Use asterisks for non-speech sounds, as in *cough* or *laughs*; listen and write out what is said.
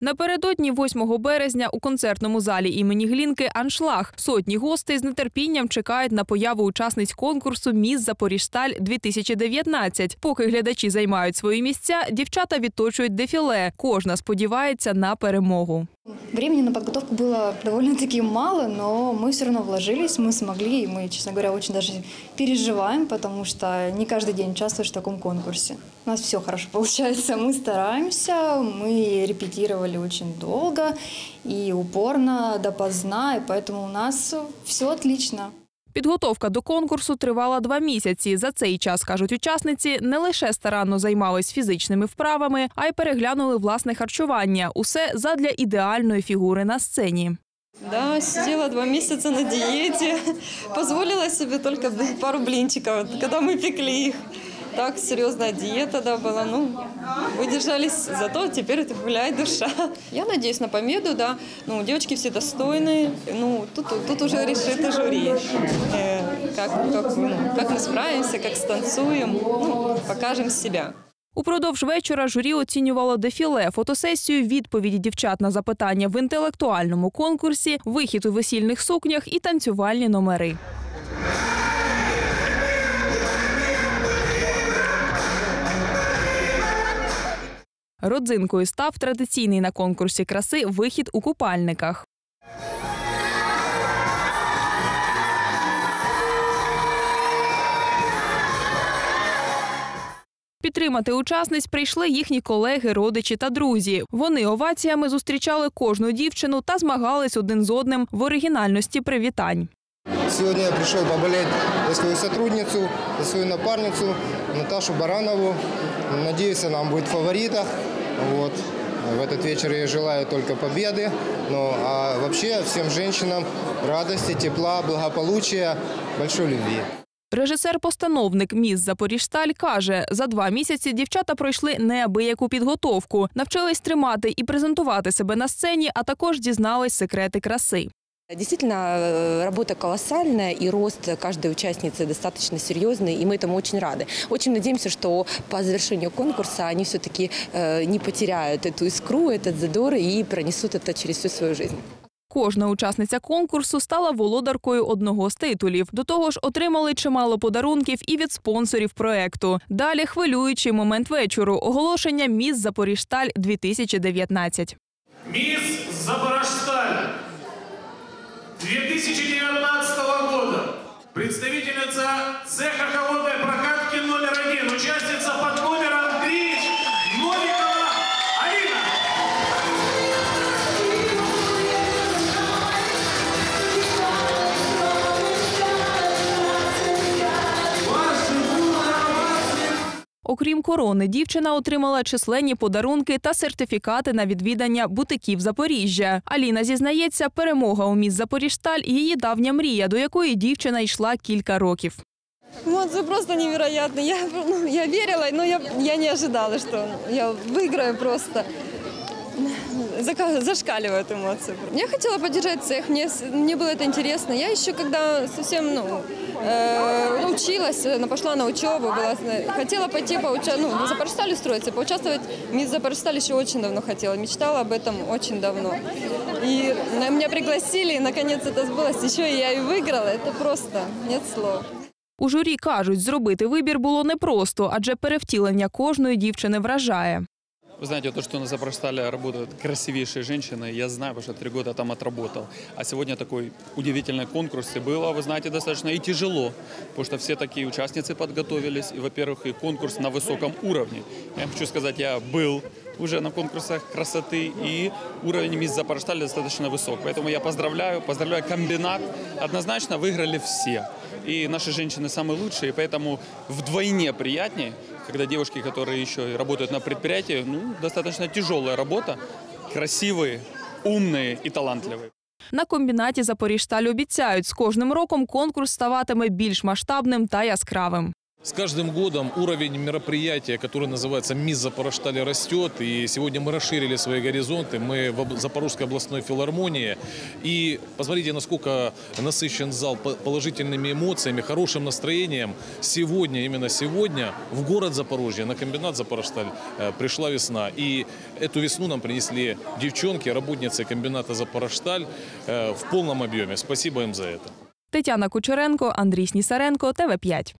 Напередодні 8 березня у концертному залі імені Глінки аншлаг. Сотні гостей з нетерпінням чекають на появу учасниць конкурсу Міс Запоріжсталь 2019 Поки глядачі займають свої місця, дівчата відточують дефіле. Кожна сподівається на перемогу. Времени на подготовку было довольно-таки мало, но мы все равно вложились, мы смогли, и мы, честно говоря, очень даже переживаем, потому что не каждый день участвуешь в таком конкурсе. У нас все хорошо *laughs* получается, мы стараемся, мы репетировали очень долго и упорно, допоздна, и поэтому у нас все отлично. Підготовка до конкурсу тривала два місяці. За цей час, кажуть учасниці, не лише старанно займались фізичними вправами, а й переглянули власне харчування. Усе задля ідеальної фігури на сцені. Да, сидела два месяца на диете, позволила себе только пару блинчиков, когда мы пекли их Так, серьезная диета, да, была, ну, выдержались, зато теперь это гуляет душа. Я надеюсь на победу, да, ну, девочки все достойные, ну, тут, тут уже решит и жюри, Э, как, как, ну, как мы справимся, как станцуем, ну, покажем себя. Упродовж вечора журі оцінювало дефіле, фотосесію, відповіді дівчат на запитання в інтелектуальному конкурсі, вихід у весільних сукнях і танцювальні номери. Родзинкою став традиційний на конкурсі краси вихід у купальниках. Підтримати учасниць прийшли їхні колеги, родичі та друзі. Вони оваціями зустрічали кожну дівчину та змагались один з одним в оригінальності привітань. Сегодня я пришел поболеть за свою сотрудницу, за свою напарницу Наташу Баранову. Надеюсь, она будет в фаворитах. Вот. В этот вечер я желаю только победы. Ну, а вообще всем женщинам радости, тепла, благополучия, большой любви. Режисер-постановник Міс Запоріжсталь каже, за два місяці дівчата пройшли неабияку підготовку, навчились тримати і презентувати себе на сцені, а також дізнались секрети краси. Действительно, э, работа колоссальная, и рост каждой участницы достаточно серьезный, и мы этому очень рады. Очень надеемся, что по завершению конкурса они все-таки э, не потеряют эту искру, этот задор и пронесут это через всю свою жизнь. Кожна учасниця конкурсу стала володаркою одного з титулів. До того ж, отримали чимало подарунків і від спонсорів проекту. Далі хвилюючий момент вечору оголошення Міс Запоріжсталь 2019 Мисс Запорожсталь 2019 года. Представительница цеха холодной прокатки номер один. Участница под Окрім корони, дівчина отримала численні подарунки та сертифікати на відвідання бутиків Запоріжжя. Аліна зізнається, перемога у міс Запоріжсталь – її давня мрія, до якої дівчина йшла кілька років. Эмоции просто невероятные. Я, ну, я верила, но я, я не ожидала, что я выиграю просто. Зака- Зашкаливают эмоции. Я хотела поддержать цех, мне, с- мне было это интересно. Я еще когда совсем ну, э, училась, э, пошла на учебу, была, э, хотела пойти поуча- ну, в Запорожстале устроиться, поучаствовать в Мисс Запорожсталь еще очень давно хотела, мечтала об этом очень давно. И на- меня пригласили, и наконец это сбылось. Еще и я и выиграла, это просто нет слов. У журі кажуть, зробити вибір було непросто, адже перевтілення кожної дівчини вражає. Вы знаете, то, что на Запорожстале работают красивейшие женщины, я знаю, потому что три года там отработал. А сегодня такой удивительный конкурс и было, вы знаете, достаточно и тяжело, потому что все такие участницы подготовились. И, во-первых, и конкурс на высоком уровне. Я хочу сказать, я был уже на конкурсах красоты, и уровень мисс Запорожстали достаточно высок. Поэтому я поздравляю, поздравляю комбинат. Однозначно выиграли все. И наши женщины самые лучшие, и поэтому вдвойне приятнее, когда девушки, которые еще и работают на предприятии, ну, достаточно тяжелая работа, красивые, умные и талантливые. На комбінаті Запоріжсталь обіцяють, з кожним роком конкурс ставатиме більш масштабним та яскравим. С каждым годом уровень мероприятия, которое называется «Мисс Запорожстали» растет. И сегодня мы расширили свои горизонты. Мы в об- Запорожской областной филармонии. И посмотрите, насколько насыщен зал по- положительными эмоциями, хорошим настроением. Сегодня, именно сегодня, в город Запорожье, на комбинат Запорожсталь э, пришла весна. И эту весну нам принесли девчонки, работницы комбината Запорожсталь э, в полном объеме. Спасибо им за это. Тетяна Кучеренко, Андрій Снісаренко, ТВ 5